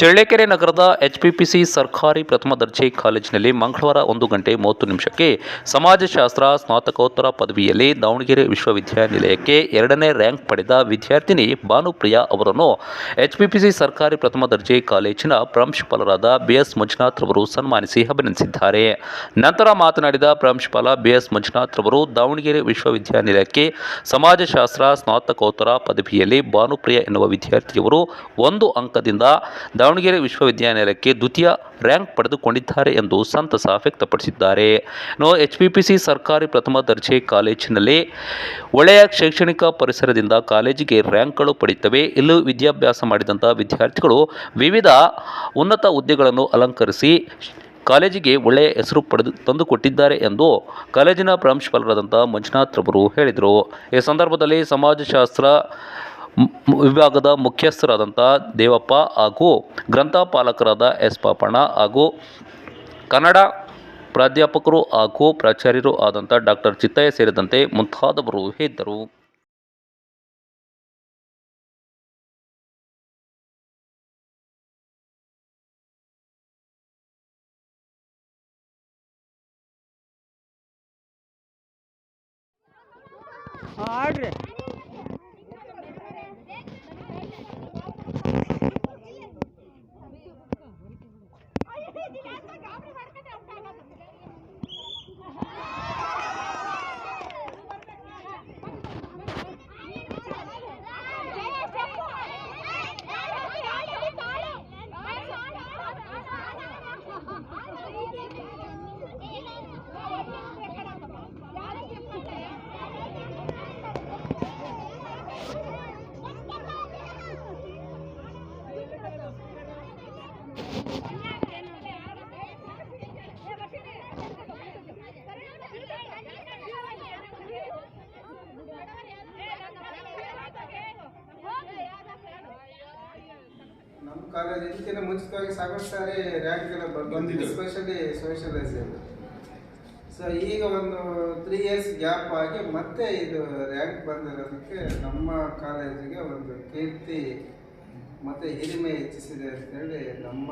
ಚಳ್ಳಕೆರೆ ನಗರದ ಎಚ್ಪಿಪಿಸಿ ಸರ್ಕಾರಿ ಪ್ರಥಮ ದರ್ಜೆ ಕಾಲೇಜಿನಲ್ಲಿ ಮಂಗಳವಾರ ಒಂದು ಗಂಟೆ ಮೂವತ್ತು ನಿಮಿಷಕ್ಕೆ ಸಮಾಜಶಾಸ್ತ್ರ ಸ್ನಾತಕೋತ್ತರ ಪದವಿಯಲ್ಲಿ ದಾವಣಗೆರೆ ವಿಶ್ವವಿದ್ಯಾನಿಲಯಕ್ಕೆ ಎರಡನೇ ರ್ಯಾಂಕ್ ಪಡೆದ ವಿದ್ಯಾರ್ಥಿನಿ ಭಾನುಪ್ರಿಯಾ ಅವರನ್ನು ಎಚ್ಪಿಪಿಸಿ ಸರ್ಕಾರಿ ಪ್ರಥಮ ದರ್ಜೆ ಕಾಲೇಜಿನ ಪ್ರಾಂಶುಪಾಲರಾದ ಬಿಎಸ್ ಮಂಜುನಾಥ್ ರವರು ಸನ್ಮಾನಿಸಿ ಅಭಿನಂದಿಸಿದ್ದಾರೆ. ನಂತರ ಮಾತನಾಡಿದ ಪ್ರಾಂಶುಪಾಲ ಬಿಎಸ್ ಮಂಜುನಾಥ್ ರವರು, ದಾವಣಗೆರೆ ವಿಶ್ವವಿದ್ಯಾನಿಲಯಕ್ಕೆ ಸಮಾಜಶಾಸ್ತ್ರ ಸ್ನಾತಕೋತ್ತರ ಪದವಿಯಲ್ಲಿ ಭಾನುಪ್ರಿಯ ಎನ್ನುವ ವಿದ್ಯಾರ್ಥಿಯವರು ಒಂದು ಅಂಕದಿಂದ ದಾವಣಗೆರೆ ವಿಶ್ವವಿದ್ಯಾನಿಲಯಕ್ಕೆ ದ್ವಿತೀಯ ರ್ಯಾಂಕ್ ಪಡೆದುಕೊಂಡಿದ್ದಾರೆ ಎಂದು ಸಂತಸ ವ್ಯಕ್ತಪಡಿಸಿದ್ದಾರೆ. ನೋ, ಎಚ್ ಪಿಪಿಸಿ ಸರ್ಕಾರಿ ಪ್ರಥಮ ದರ್ಜೆ ಕಾಲೇಜಿನಲ್ಲಿ ಒಳ್ಳೆಯ ಶೈಕ್ಷಣಿಕ ಪರಿಸರದಿಂದ ಕಾಲೇಜಿಗೆ ರ್ಯಾಂಕ್ಗಳು ಪಡೆಯುತ್ತವೆ ಇಲ್ಲೂ ವಿದ್ಯಾಭ್ಯಾಸ ಮಾಡಿದಂಥ ವಿದ್ಯಾರ್ಥಿಗಳು ವಿವಿಧ ಉನ್ನತ ಹುದ್ದೆಗಳನ್ನು ಅಲಂಕರಿಸಿ ಕಾಲೇಜಿಗೆ ಒಳ್ಳೆಯ ಹೆಸರು ಪಡೆದು ತಂದುಕೊಟ್ಟಿದ್ದಾರೆ ಎಂದು ಕಾಲೇಜಿನ ಪ್ರಾಂಶುಪಾಲರಾದಂಥ ಮಂಜುನಾಥ್ ರವರು ಹೇಳಿದರು. ಈ ಸಂದರ್ಭದಲ್ಲಿ ಸಮಾಜಶಾಸ್ತ್ರ ವಿಭಾಗದ ಮುಖ್ಯಸ್ಥರಾದಂಥ ದೇವಪ್ಪ ಹಾಗೂ ಗ್ರಂಥಪಾಲಕರಾದ ಎಸ್ ಪಾಪಣ್ಣ ಹಾಗೂ ಕನ್ನಡ ಪ್ರಾಧ್ಯಾಪಕರು ಹಾಗೂ ಪ್ರಾಚಾರ್ಯರು ಆದಂಥ ಡಾಕ್ಟರ್ ಚಿತ್ತಯ್ಯ ಸೇರಿದಂತೆ ಮುಂತಾದವರು ಇದ್ದರು. ನಮ್ಮ ಕಾಲೇಜ್ ಇದಕ್ಕಿಂತ ಮುಂಚಿತವಾಗಿ ಸಾಕಷ್ಟು ಸಾರಿ ರ್ಯಾಂಕ್ ಎಲ್ಲ ಬಂದಿದೆ. ಎಸ್ಪೆಷಲಿ ಸೋಷಿಯಲೈಸೇಷನ್ ಸೊ ಈಗ ಒಂದು ತ್ರೀ ಇಯರ್ಸ್ ಗ್ಯಾಪ್ ಆಗಿ ಮತ್ತೆ ಇದು ರ್ಯಾಂಕ್ ಬಂದಿರೋದಕ್ಕೆ ನಮ್ಮ ಕಾಲೇಜಿಗೆ ಒಂದು ಕೀರ್ತಿ ಮತ್ತು ಹಿರಿಮೆ ಹೆಚ್ಚಿಸಿದೆ ಅಂತೇಳಿ ನಮ್ಮ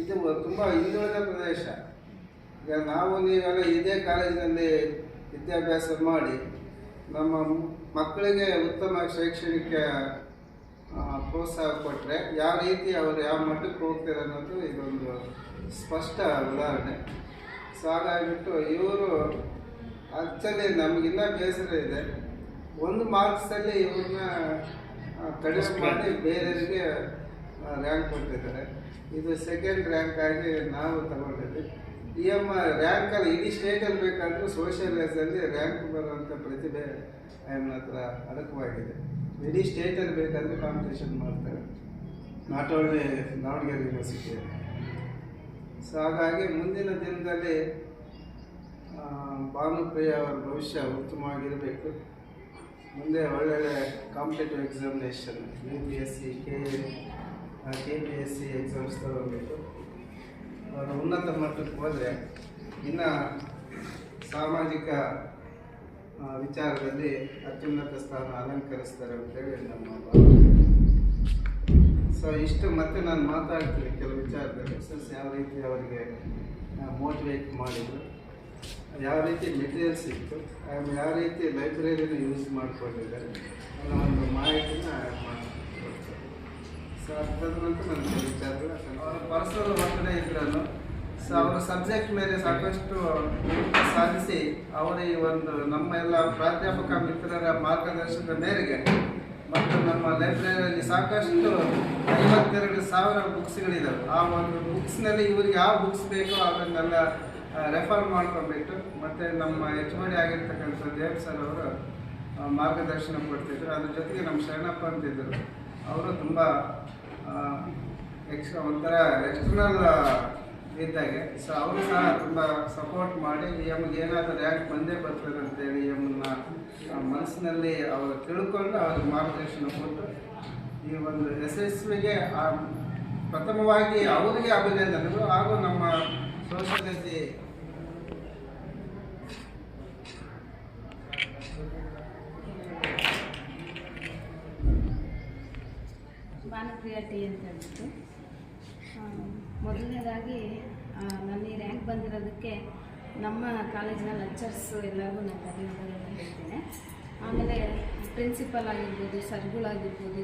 ಇದು ತುಂಬ ಹಿಂದುಳಿದ ಪ್ರದೇಶ. ಈಗ ನಾವು ನೀವೆಲ್ಲ ಇದೇ ಕಾಲೇಜಿನಲ್ಲಿ ವಿದ್ಯಾಭ್ಯಾಸ ಮಾಡಿ ನಮ್ಮ ಮಕ್ಕಳಿಗೆ ಉತ್ತಮ ಶೈಕ್ಷಣಿಕ ಪ್ರೋತ್ಸಾಹ ಕೊಟ್ಟರೆ ಯಾವ ರೀತಿ ಅವರು ಯಾವ ಮಟ್ಟಕ್ಕೆ ಹೋಗ್ತಾರೆ ಅನ್ನೋದು ಇದೊಂದು ಸ್ಪಷ್ಟ ಉದಾಹರಣೆ. ಸೊ ಹಾಗಾಗಿಬಿಟ್ಟು ಇವರು ಆ್ಯಕ್ಚುಲಿ ನಮಗಿನ್ನ ಬೇಸರ ಇದೆ. ಒಂದು ಮಾರ್ಕ್ಸಲ್ಲಿ ಇವ್ರನ್ನ ಕಡಿಮೆ ಮಾಡಿ ಬೇರೆಯವರಿಗೆ ರ್ಯಾಂಕ್ ಕೊಟ್ಟಿದ್ದಾರೆ ಇದು ಸೆಕೆಂಡ್ ರ್ಯಾಂಕ್ ಆಗಿ ನಾವು ತಗೊಂಡಿದ್ವಿ. ಈ ಎಂ ರ್ಯಾಂಕಲ್ಲಿ ಇಡೀ ಸ್ಟೇಟಲ್ಲಿ ಬೇಕಾದರೂ ಸೋಷಿಯಲೈಸಲ್ಲಿ ರ್ಯಾಂಕ್ ಬರುವಂಥ ಪ್ರತಿಭೆ ನನ್ನ ಹತ್ರ ಅಡಕವಾಗಿದೆ. ಇಡೀ ಸ್ಟೇಟಲ್ಲಿ ಬೇಕಾದರೆ ಕಾಂಪಿಟೇಷನ್ ಮಾಡ್ತಾರೆ. ನಾಟ್ ಓನ್ಲಿ ದಾವಣಗೆರೆ ಯೂನಿವರ್ಸಿಟಿಯಲ್ಲಿ ಸೊ ಹಾಗಾಗಿ ಮುಂದಿನ ದಿನದಲ್ಲಿ ಭಾನುಪ್ರಿಯ ಅವರ ಭವಿಷ್ಯ ಉತ್ತಮವಾಗಿರಬೇಕು. ಮುಂದೆ ಒಳ್ಳೊಳ್ಳೆ competitive examination U P S C K K P S C exams ತಗೋಬೇಕು ಅವರು ಉನ್ನತ ಮಟ್ಟಕ್ಕೆ ಹೋದರೆ, ಇನ್ನು ಸಾಮಾಜಿಕ ವಿಚಾರದಲ್ಲಿ ಅತ್ಯುನ್ನತ ಸ್ಥಾನ ಅಲಂಕರಿಸ್ತಾರೆ ಅಂತೇಳಿ ನಮ್ಮ ಸೊ ಇಷ್ಟು ಮತ್ತೆ ನಾನು ಮಾತಾಡ್ತೀನಿ ಕೆಲವು ವಿಚಾರದಲ್ಲಿ. ಸಸ್ ಯಾವ ರೀತಿ ಅವರಿಗೆ ಮೋಟಿವೇಟ್ ಮಾಡಿದ್ರು, ಯಾವ ರೀತಿ ಮೆಟೀರಿಯಲ್ಸ್ ಇತ್ತು ಯಾವ ರೀತಿ ಲೈಬ್ರರಿನ ಯೂಸ್ ಮಾಡ್ಕೊಂಡಿದ್ದಾರೆ ಅನ್ನೋ ಒಂದು ಮಾಹಿತಿನ ಸೊ ಅದಾದ ನಂತರ ನನ್ನ ವಿಚಾರಗಳು. ಪರ್ಸನಲ್ ಒತ್ತಡ ಇದ್ರೂ ಸೊ ಅವರ ಸಬ್ಜೆಕ್ಟ್ ಮೇಲೆ ಸಾಕಷ್ಟು ಸಾಧಿಸಿ, ಅವರ ಈ ಒಂದು ನಮ್ಮ ಎಲ್ಲ ಪ್ರಾಧ್ಯಾಪಕ ಮಿತ್ರರ ಮಾರ್ಗದರ್ಶನದ ಮೇರೆಗೆ ಮತ್ತು ನಮ್ಮ ಲೈಬ್ರರಿಯಲ್ಲಿ ಸಾಕಷ್ಟು ಐವತ್ತೆರಡು ಸಾವಿರ ಬುಕ್ಸ್ಗಳಿದ್ದಾವೆ ಆ ಒಂದು ಬುಕ್ಸ್ನಲ್ಲಿ ಇವರಿಗೆ ಯಾವ ಬುಕ್ಸ್ ಬೇಕೋ ಅದನ್ನೆಲ್ಲ ರೆಫರ್ ಮಾಡ್ಕೊಂಬಿಟ್ಟು ಮತ್ತು ನಮ್ಮ ಎಚ್ ಓ ಡಿ ಆಗಿರ್ತಕ್ಕಂಥ ದೇವ್ ಸರ್ ಅವರು ಮಾರ್ಗದರ್ಶನ ಕೊಡ್ತಿದ್ರು. ಅದ್ರ ಜೊತೆಗೆ ನಮ್ಮ ಶರಣಪ್ಪ ಅಂತಿದ್ದರು. ಅವರು ತುಂಬ ಎಕ್ಸ್, ಒಂಥರ ಎಕ್ಸ್ಟರ್ನಲ್ ಇದ್ದಾಗೆ ಸೊ ಅವರು ಸಹ ತುಂಬ ಸಪೋರ್ಟ್ ಮಾಡಿ ಎಮ್ಗೆ ಏನಾದರೂ ರ್ಯಾಂಕ್ ಬಂದೇ ಬರ್ತದೆ ಅಂತೇಳಿ ಎಮ್ಮನ್ನ ಮನಸ್ಸಿನಲ್ಲಿ ಅವರು ತಿಳ್ಕೊಂಡು ಅವ್ರಿಗೆ ಮಾರ್ಗದರ್ಶನ ಕೊಟ್ಟು, ಈ ಒಂದು ಯಶಸ್ವಿಗೆ ಪ್ರಥಮವಾಗಿ ಅವರಿಗೆ ಅಭಿನಂದನೆಗಳು ಹಾಗೂ ನಮ್ಮ ಸೋಷಿಯಾಲಜಿ ಭಾನುಪ್ರಿಯ ಟಿ ಅಂತ ಹೇಳ್ಬಿಟ್ಟು. ಮೊದಲನೇದಾಗಿ ನನ್ನ ರ್ಯಾಂಕ್ ಬಂದಿರೋದಕ್ಕೆ ನಮ್ಮ ಕಾಲೇಜಿನ ಲೆಕ್ಚರ್ಸ್ ಎಲ್ಲರಿಗೂ ನಾನು ಧನ್ಯವಾದಗಳನ್ನು ಹೇಳ್ತೇನೆ. ಆಮೇಲೆ ಪ್ರಿನ್ಸಿಪಲ್ ಆಗಿರ್ಬೋದು ಸರ್ಗಳಾಗಿರ್ಬೋದು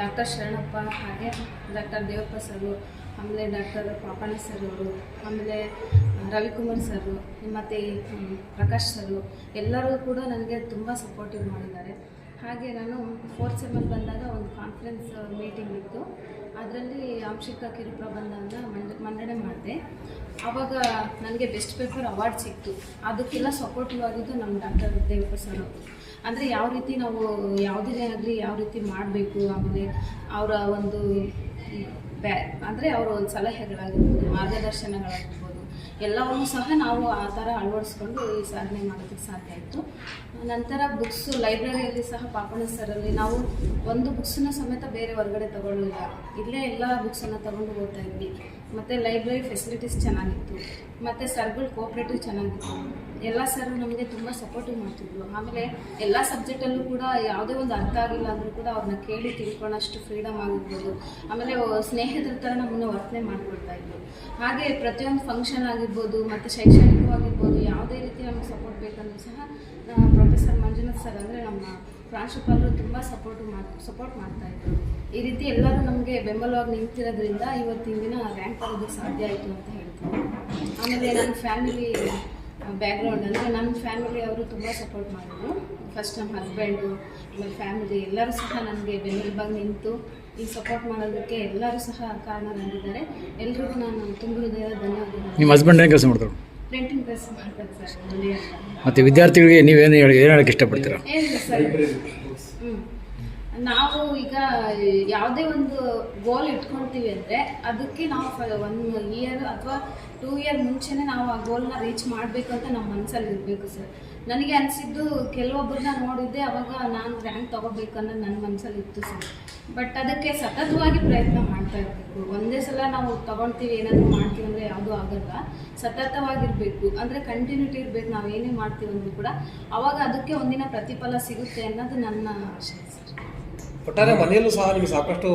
ಡಾಕ್ಟರ್ ಶರಣಪ್ಪ, ಹಾಗೆ ಡಾಕ್ಟರ್ ದೇವಪ್ಪ ಸರು ಆಮೇಲೆ ಡಾಕ್ಟರ್ ಪಾಪಣ್ಣ ಸರ್ ಅವರು ಆಮೇಲೆ ರವಿಕುಮಾರ್ ಸರು ಮತ್ತು ಪ್ರಕಾಶ್ ಸರು ಎಲ್ಲರೂ ಕೂಡ ನನಗೆ ತುಂಬ ಸಪೋರ್ಟಿವ್ ಮಾಡಿದ್ದಾರೆ. ಹಾಗೆ ನಾನು ಫೋರ್ತ್ ಸೆಮಲ್ಲಿ ಬಂದಾಗ ಒಂದು ಕಾನ್ಫರೆನ್ಸ್ ಮೀಟಿಂಗ್ ಇತ್ತು. ಅದರಲ್ಲಿ ಆಂಶಿಕ ಕಿರುಪ್ರಬಂಧನ ಮಂಡ, ಮಂಡನೆ ಮಾಡಿದೆ. ಆವಾಗ ನನಗೆ ಬೆಸ್ಟ್ ಪೇಪರ್ ಅವಾರ್ಡ್ ಸಿಕ್ತು. ಅದಕ್ಕೆಲ್ಲ ಸಪೋರ್ಟಿವ್ ಆಗಿದ್ದು ನಮ್ಮ ಡಾಕ್ಟರ್ ದೇವಪ್ಪ ಸರ್ ಅವರು. ಅಂದರೆ ಯಾವ ರೀತಿ ನಾವು ಯಾವುದೇ ಆಗಲಿ ಯಾವ ರೀತಿ ಮಾಡಬೇಕು ಆಮೇಲೆ ಅವರ ಒಂದು ಬ್ಯಾ, ಅಂದರೆ ಅವರ ಒಂದು ಸಲಹೆಗಳಾಗಿರ್ಬೋದು, ಮಾರ್ಗದರ್ಶನಗಳಾಗಿರ್ಬೋದು ಎಲ್ಲವನ್ನೂ ಸಹ ನಾವು ಆ ಥರ ಅಳವಡಿಸ್ಕೊಂಡು ಈ ಸಾಧನೆ ಮಾಡೋದಕ್ಕೆ ಸಾಧ್ಯ ಆಯಿತು ನಂತರ ಬುಕ್ಸು ಲೈಬ್ರರಿಯಲ್ಲಿ ಸಹ ಪಾಪಣ್ಣ ಸರಲ್ಲಿ ನಾವು ಒಂದು ಬುಕ್ಸನ್ನ ಸಮೇತ ಬೇರೆ ಹೊರಗಡೆ ತಗೊಳ್ಳಿಲ್ಲ ಇಲ್ಲೇ ಎಲ್ಲ ಬುಕ್ಸನ್ನು ತಗೊಂಡು ಓದ್ತಾ ಇದ್ವಿ. ಮತ್ತು ಲೈಬ್ರರಿ ಫೆಸಿಲಿಟೀಸ್ ಚೆನ್ನಾಗಿತ್ತು. ಮತ್ತು ಸರ್ಗಳು ಕೋಪ್ರೇಟಿವ್ ಚೆನ್ನಾಗಿತ್ತು. ಎಲ್ಲ ಸರ್ ನಮಗೆ ತುಂಬ ಸಪೋರ್ಟಿವ್ ಮಾಡ್ತಿದ್ರು. ಆಮೇಲೆ ಎಲ್ಲ ಸಬ್ಜೆಕ್ಟಲ್ಲೂ ಕೂಡ ಯಾವುದೇ ಒಂದು ಅರ್ಥ ಆಗಿಲ್ಲ ಅಂದರೂ ಕೂಡ ಅವ್ರನ್ನ ಕೇಳಿ ತಿಳ್ಕೊಳ್ಳೋಷ್ಟು ಫ್ರೀಡಮ್ ಆಗಿರ್ಬೋದು. ಆಮೇಲೆ ಸ್ನೇಹಿತರ ಥರ ನಮ್ಮನ್ನು ವರ್ತನೆ ಮಾಡಿಕೊಡ್ತಾ ಇದ್ರು. ಹಾಗೆ ಪ್ರತಿಯೊಂದು ಫಂಕ್ಷನ್ ಆಗಿರ್ಬೋದು, ಮತ್ತು ಶೈಕ್ಷಣಿಕವಾಗಿರ್ಬೋದು, ಯಾವುದೇ ರೀತಿ ನಮಗೆ ಸಪೋರ್ಟ್ ಬೇಕಂದ್ರೂ ಸಹ ಪ್ರೊಫೆಸರ್ ಮಂಜುನಾಥ್ ಸರ್ ಅಂದರೆ ನಮ್ಮ ಪ್ರಾಂಶುಪಾಲರು ತುಂಬ ಸಪೋರ್ಟ್ ಮಾಡಿ ಸಪೋರ್ಟ್ ಮಾಡ್ತಾ ಇದ್ದರು ಈ ರೀತಿ ಎಲ್ಲರೂ ನಮಗೆ ಬೆಂಬಲವಾಗಿ ನಿಂತಿರೋದ್ರಿಂದ ಇವತ್ತಿನ ದಿನ ರ್ಯಾಂಕ್ ಬರೋದು ಸಾಧ್ಯ ಆಯಿತು ಅಂತ ಹೇಳ್ತೀನಿ. ಆಮೇಲೆ ನನ್ನ ಫ್ಯಾಮಿಲಿ ಬ್ಯಾಕ್ಗ್ರೌಂಡ್ ಅಂದರೆ ನನ್ನ ಫ್ಯಾಮಿಲಿ ಅವರು ತುಂಬ ಸಪೋರ್ಟ್ ಮಾಡಿದ್ರು. ಫಸ್ಟ್ ನಮ್ಮ ಹಸ್ಬೆಂಡು ಆಮೇಲೆ ಫ್ಯಾಮಿಲಿ ಎಲ್ಲರೂ ಸಹ ನನಗೆ ಬೆನ್ನೆಲುಬಾಗಿ ನಿಂತು ಈ ಸಪೋರ್ಟ್ ಮಾಡೋದಕ್ಕೆ ಎಲ್ಲರೂ ಸಹ ಕಾರಣರಾಗಿದ್ದಾರೆ ಎಲ್ರಿಗೂ ನಾನು ತುಂಬ ಹೃದಯ ಧನ್ಯವಾದಗಳು. ನಿಮ್ಮ ಹಸ್ಬೆಂಡ್ ಏನು ಕೆಲಸ ಮಾಡ್ತಾರೆ ಪ್ರಿಂಟಿಂಗ್ ಪ್ರೆಸ್ ಮಾಡ್ತಾರೆ ಸರ್ ಮತ್ತು ವಿದ್ಯಾರ್ಥಿಗಳಿಗೆ ನೀವೇನು ಹೇಳಿ ಏನು ಹೇಳಕ್ಕೆ ಇಷ್ಟಪಡ್ತೀರಾ? ಏನಿಲ್ಲ ಸರ್. ಹ್ಞೂ ನಾವು ಈಗ ಯಾವುದೇ ಒಂದು ಗೋಲ್ ಇಟ್ಕೊಳ್ತೀವಿ ಅಂದರೆ ಅದಕ್ಕೆ ನಾವು ಒನ್ ಇಯರ್ ಅಥವಾ ಟೂ ಇಯರ್ ಮುಂಚೆನೇ ನಾವು ಆ ಗೋಲ್ನ ರೀಚ್ ಮಾಡಬೇಕು ಅಂತ ನಮ್ಮ ಮನಸ್ಸಲ್ಲಿ ಇರಬೇಕು ಸರ್ ನನಗೆ ಅನಿಸಿದ್ದು ಕೆಲವೊಬ್ಬರನ್ನ ನೋಡಿದ್ದೆ ಅವಾಗ ನಾನು ರ್ಯಾಂಕ್ ತೊಗೋಬೇಕು ಅನ್ನೋದು ನನ್ನ ಮನಸ್ಸಲ್ಲಿ ಇತ್ತು ಸರ್ ಬಟ್ ಅದಕ್ಕೆ ಸತತವಾಗಿ ಪ್ರಯತ್ನ ಮಾಡ್ತಾ ಇರಬೇಕು. ಒಂದೇ ಸಲ ನಾವು ತೊಗೊಳ್ತೀವಿ, ಏನಾದರೂ ಮಾಡ್ತೀವಿ ಅಂದರೆ ಯಾವುದೂ ಆಗಲ್ಲ. ಸತತವಾಗಿರಬೇಕು. ಅಂದರೆ ಕಂಟಿನ್ಯೂಟಿ ಇರಬೇಕು. ನಾವು ಏನೇ ಮಾಡ್ತೀವಿ ಅಂದರೂ ಕೂಡ ಅವಾಗ ಅದಕ್ಕೆ ಒಂದಿನ ಪ್ರತಿಫಲ ಸಿಗುತ್ತೆ ಅನ್ನೋದು ನನ್ನ ಆಶಯ ಸರ್ ಒಟ್ಟಾರೆ ಮನೆಯಲ್ಲೂ ಸಹ ನಿಮಗೆ ಸಾಕಷ್ಟು